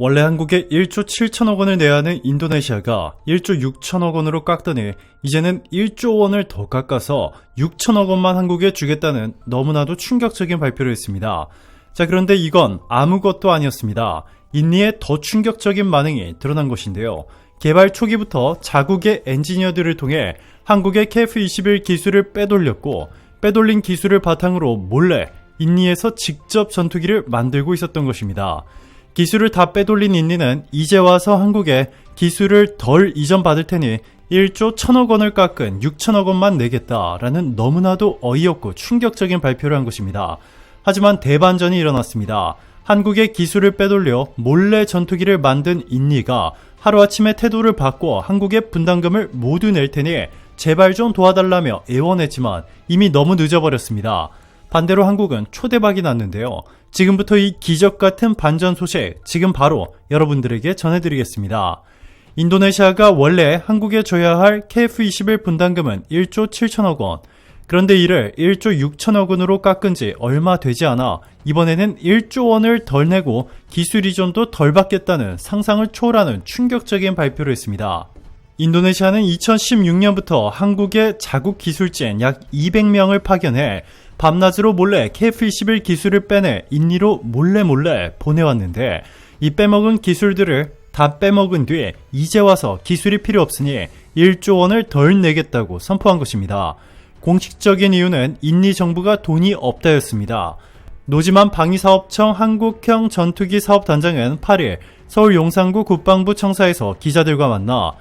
원래 한국에 1조 7천억 원을 내야 하는 인도네시아가 1조 6천억 원으로 깎더니 이제는 1조 원을 더 깎아서 6천억 원만 한국에 주겠다는 너무나도 충격적인 발표를 했습니다. 자, 그런데 이건 아무것도 아니었습니다. 인니의 더 충격적인 반응이 드러난 것인데요. 개발 초기부터 자국의 엔지니어들을 통해 한국의 KF-21 기술을 빼돌렸고 빼돌린 기술을 바탕으로 몰래 인니에서 직접 전투기를 만들고 있었던 것입니다. 기술을 다 빼돌린 인니는 이제 와서 한국에 기술을 덜 이전받을 테니 1조 1000억 원을 깎은 6천억 원만 내겠다라는 너무나도 어이없고 충격적인 발표를 한 것입니다. 하지만 대반전이 일어났습니다. 한국의 기술을 빼돌려 몰래 전투기를 만든 인니가 하루아침에 태도를 바꿔 한국의 분담금을 모두 낼 테니 제발 좀 도와달라며 애원했지만 이미 너무 늦어버렸습니다. 반대로 한국은 초대박이 났는데요. 지금부터 이 기적 같은 반전 소식 지금 바로 여러분들에게 전해드리겠습니다. 인도네시아가 원래 한국에 줘야 할 KF-21 분담금은 1조 7천억 원. 그런데 이를 1조 6천억 원으로 깎은 지 얼마 되지 않아 이번에는 1조 원을 덜 내고 기술 이전도 덜 받겠다는 상상을 초월하는 충격적인 발표를 했습니다. 인도네시아는 2016년부터 한국의 자국 기술진 약 200명을 파견해 밤낮으로 몰래 KF-21 기술을 빼내 인니로 몰래 몰래 보내왔는데 이 빼먹은 기술들을 다 빼먹은 뒤에 이제 와서 기술이 필요 없으니 1조 원을 덜 내겠다고 선포한 것입니다. 공식적인 이유는 인니 정부가 돈이 없다였습니다. 노지만 방위사업청 한국형 전투기 사업단장은 8일 서울 용산구 국방부 청사에서 기자들과 만나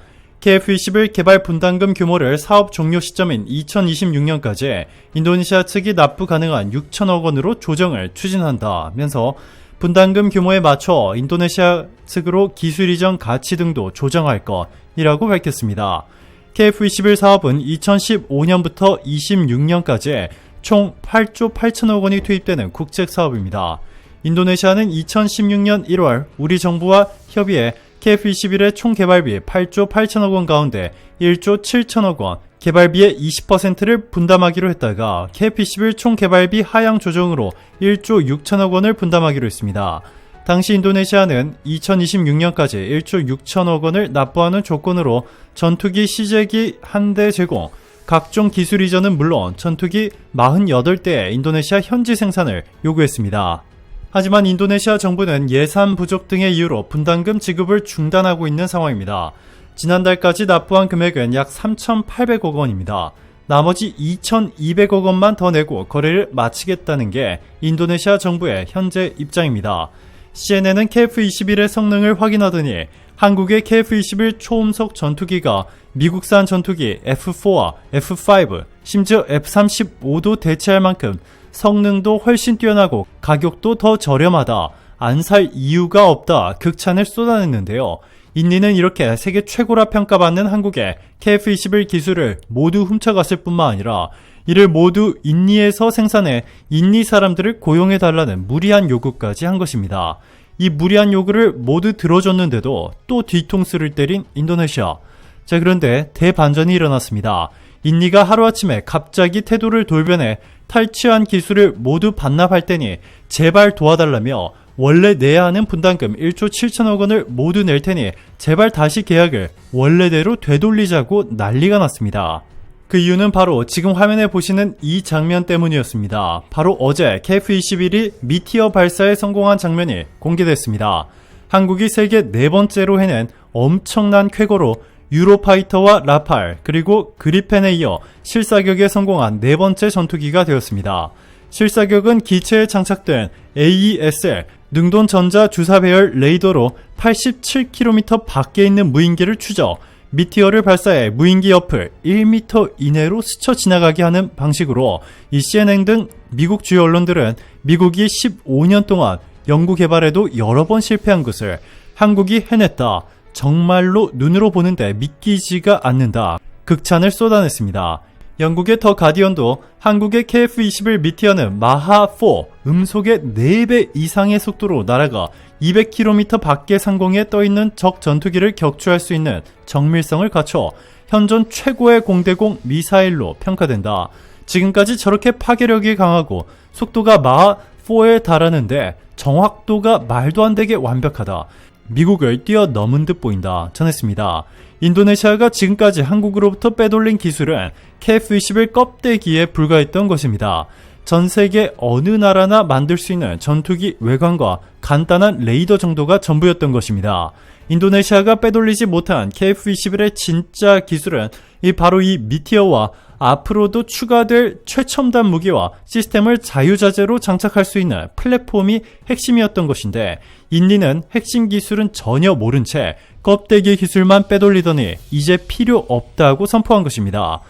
KF-21 개발 분담금 규모를 사업 종료 시점인 2026년까지 인도네시아 측이 납부 가능한 6천억 원으로 조정을 추진한다면서 분담금 규모에 맞춰 인도네시아 측으로 기술 이전 가치 등도 조정할 것이라고 밝혔습니다. KF-21 사업은 2015년부터 26년까지 총 8조 8천억 원이 투입되는 국책 사업입니다. 인도네시아는 2016년 1월 우리 정부와 협의해 KF-21의 총 개발비 8조 8천억 원 가운데 1조 7천억 원, 개발비의 20%를 분담하기로 했다가 KF-21 총 개발비 하향 조정으로 1조 6천억 원을 분담하기로 했습니다. 당시 인도네시아는 2026년까지 1조 6천억 원을 납부하는 조건으로 전투기 시제기 한 대 제공, 각종 기술 이전은 물론 전투기 48대의 인도네시아 현지 생산을 요구했습니다. 하지만 인도네시아 정부는 예산 부족 등의 이유로 분담금 지급을 중단하고 있는 상황입니다. 지난달까지 납부한 금액은 약 3,800억 원입니다. 나머지 2,200억 원만 더 내고 거래를 마치겠다는 게 인도네시아 정부의 현재 입장입니다. CNN은 KF-21의 성능을 확인하더니 한국의 KF-21 초음속 전투기가 미국산 전투기 F4와 F5, 심지어 F35도 대체할 만큼 성능도 훨씬 뛰어나고 가격도 더 저렴하다. 안 살 이유가 없다. 극찬을 쏟아냈는데요. 인니는 이렇게 세계 최고라 평가받는 한국의 KF-21 기술을 모두 훔쳐갔을 뿐만 아니라 이를 모두 인니에서 생산해 인니 사람들을 고용해달라는 무리한 요구까지 한 것입니다. 이 무리한 요구를 모두 들어줬는데도 또 뒤통수를 때린 인도네시아. 자, 그런데 대반전이 일어났습니다. 인니가 하루아침에 갑자기 태도를 돌변해 탈취한 기술을 모두 반납할 테니 제발 도와달라며 원래 내야 하는 분담금 1조 7천억 원을 모두 낼 테니 제발 다시 계약을 원래대로 되돌리자고 난리가 났습니다. 그 이유는 바로 지금 화면에 보시는 이 장면 때문이었습니다. 바로 어제 KF-21이 미티어 발사에 성공한 장면이 공개됐습니다. 한국이 세계 네 번째로 해낸 엄청난 쾌거로 유로파이터와 라팔 그리고 그리펜에 이어 실사격에 성공한 네 번째 전투기가 되었습니다. 실사격은 기체에 장착된 AESL 능돈 전자 주사 배열 레이더로 87km 밖에 있는 무인기를 추적 미티어를 발사해 무인기 옆을 1m 이내로 스쳐 지나가게 하는 방식으로 이 CNN 등 미국 주요 언론들은 미국이 15년 동안 연구 개발에도 여러 번 실패한 것을 한국이 해냈다. 정말로 눈으로 보는데 믿기지가 않는다. 극찬을 쏟아냈습니다. 영국의 더 가디언도 한국의 KF-21 미티어는 마하4 음속의 4배 이상의 속도로 날아가 200km 밖의 상공에 떠있는 적 전투기를 격추할 수 있는 정밀성을 갖춰 현존 최고의 공대공 미사일로 평가된다. 지금까지 저렇게 파괴력이 강하고 속도가 마하 4에 달하는데 정확도가 말도 안 되게 완벽하다. 미국을 뛰어넘은 듯 보인다 전했습니다. 인도네시아가 지금까지 한국으로부터 빼돌린 기술은 KF-21 껍데기에 불과했던 것입니다. 전 세계 어느 나라나 만들 수 있는 전투기 외관과 간단한 레이더 정도가 전부였던 것입니다. 인도네시아가 빼돌리지 못한 KF-21의 진짜 기술은 이 바로 이 미티어와 앞으로도 추가될 최첨단 무기와 시스템을 자유자재로 장착할 수 있는 플랫폼이 핵심이었던 것인데 인리는 핵심 기술은 전혀 모른 채 껍데기 기술만 빼돌리더니 이제 필요 없다고 선포한 것입니다.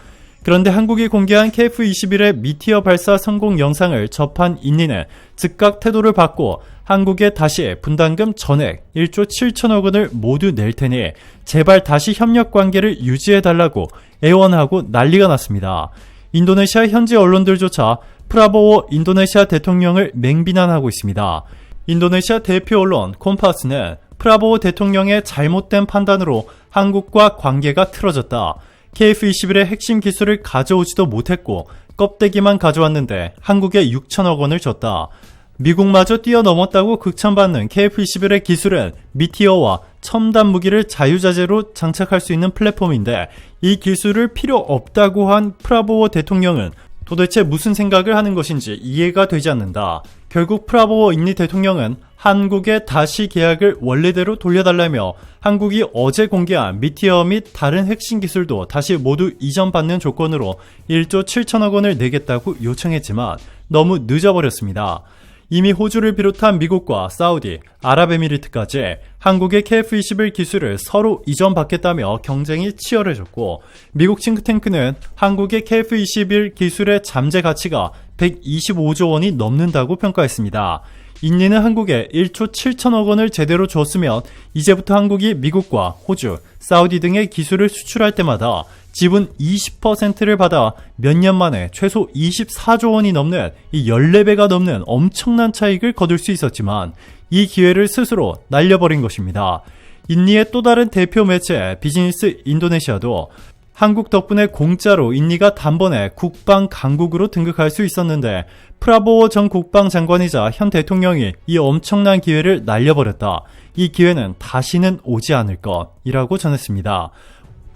그런데 한국이 공개한 KF-21의 미티어 발사 성공 영상을 접한 인리는 즉각 태도를 바꿔 한국에 다시 분담금 전액 1조 7천억 원을 모두 낼 테니 제발 다시 협력 관계를 유지해 달라고 애원하고 난리가 났습니다. 인도네시아 현지 언론들조차 프라보워 인도네시아 대통령을 맹비난하고 있습니다. 인도네시아 대표 언론 콤파스는 프라보워 대통령의 잘못된 판단으로 한국과 관계가 틀어졌다. KF-21의 핵심 기술을 가져오지도 못했고 껍데기만 가져왔는데 한국에 6천억 원을 줬다. 미국마저 뛰어넘었다고 극찬받는 KF-21의 기술은 미티어와 첨단 무기를 자유자재로 장착할 수 있는 플랫폼인데 이 기술을 필요 없다고 한 프라보워 대통령은 도대체 무슨 생각을 하는 것인지 이해가 되지 않는다. 결국 프라보워 인리 대통령은 한국에 다시 계약을 원래대로 돌려달라며 한국이 어제 공개한 미티어 및 다른 핵심 기술도 다시 모두 이전받는 조건으로 1조 7천억 원을 내겠다고 요청했지만 너무 늦어버렸습니다. 이미 호주를 비롯한 미국과 사우디, 아랍에미리트까지 한국의 KF-21 기술을 서로 이전받겠다며 경쟁이 치열해졌고 미국 싱크탱크는 한국의 KF-21 기술의 잠재 가치가 125조 원이 넘는다고 평가했습니다. 인리는 한국에 1초 7천억 원을 제대로 줬으면 이제부터 한국이 미국과 호주, 사우디 등의 기술을 수출할 때마다 지분 20%를 받아 몇 년 만에 최소 24조 원이 넘는 이 14배가 넘는 엄청난 차익을 거둘 수 있었지만 이 기회를 스스로 날려버린 것입니다. 인리의 또 다른 대표 매체 비즈니스 인도네시아도 한국 덕분에 공짜로 인리가 단번에 국방 강국으로 등극할 수 있었는데 프라보워 전 국방장관이자 현 대통령이 이 엄청난 기회를 날려버렸다. 이 기회는 다시는 오지 않을 것이라고 전했습니다.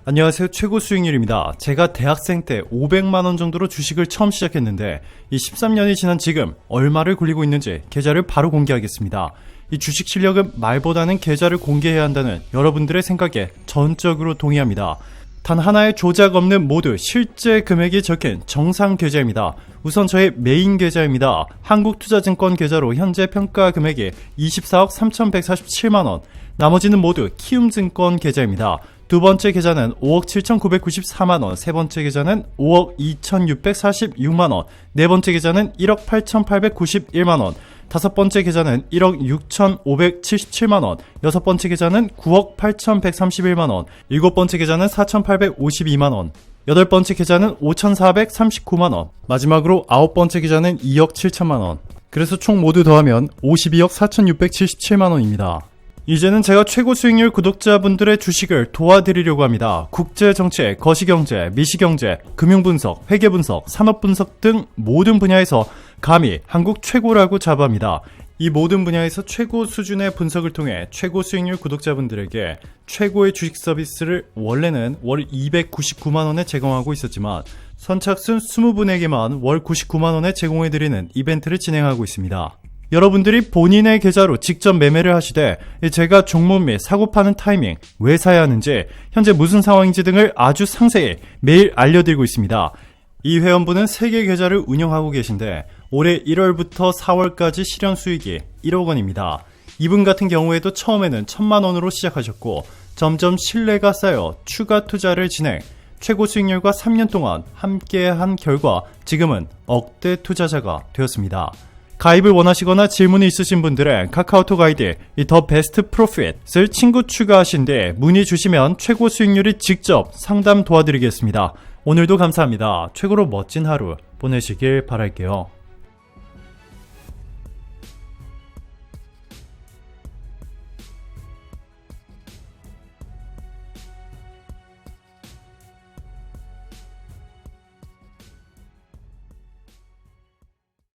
안녕하세요. 최고 수익률입니다. 제가 대학생 때 500만원 정도로 주식을 처음 시작했는데 이 13년이 지난 지금 얼마를 굴리고 있는지 계좌를 바로 공개하겠습니다. 이 주식 실력은 말보다는 계좌를 공개해야 한다는 여러분들의 생각에 전적으로 동의합니다. 단 하나의 조작 없는 모두 실제 금액이 적힌 정상 계좌입니다. 우선 저의 메인 계좌입니다. 한국투자증권 계좌로 현재 평가 금액이 24억 3,147만원. 나머지는 모두 키움증권 계좌입니다. 두 번째 계좌는 5억 7,994만원, 세 번째 계좌는 5억 2,646만원, 네 번째 계좌는 1억 8,891만원, 다섯 번째 계좌는 1억 6,577만원, 여섯 번째 계좌는 9억 8,131만원, 일곱 번째 계좌는 4,852만원, 여덟 번째 계좌는 5,439만원, 마지막으로 아홉 번째 계좌는 2억 7천만원. 그래서 총 모두 더하면 52억 4,677만원입니다. 이제는 제가 최고 수익률 구독자분들의 주식을 도와드리려고 합니다. 국제 정책, 거시경제, 미시경제, 금융분석, 회계분석, 산업분석 등 모든 분야에서 감히 한국 최고라고 자부합니다. 이 모든 분야에서 최고 수준의 분석을 통해 최고 수익률 구독자분들에게 최고의 주식 서비스를 원래는 월 299만원에 제공하고 있었지만 선착순 20분에게만 월 99만원에 제공해드리는 이벤트를 진행하고 있습니다. 여러분들이 본인의 계좌로 직접 매매를 하시되 제가 종목 및 사고 파는 타이밍, 왜 사야 하는지, 현재 무슨 상황인지 등을 아주 상세히 매일 알려드리고 있습니다. 이 회원분은 3개 계좌를 운영하고 계신데 올해 1월부터 4월까지 실현 수익이 1억 원입니다. 이분 같은 경우에도 처음에는 1천만 원으로 시작하셨고 점점 신뢰가 쌓여 추가 투자를 진행, 최고 수익률과 3년 동안 함께 한 결과 지금은 억대 투자자가 되었습니다. 가입을 원하시거나 질문이 있으신 분들은 카카오톡 아이디 더 베스트 프로핏을 친구 추가하신 뒤 문의 주시면 최고 수익률이 직접 상담 도와드리겠습니다. 오늘도 감사합니다. 최고로 멋진 하루 보내시길 바랄게요.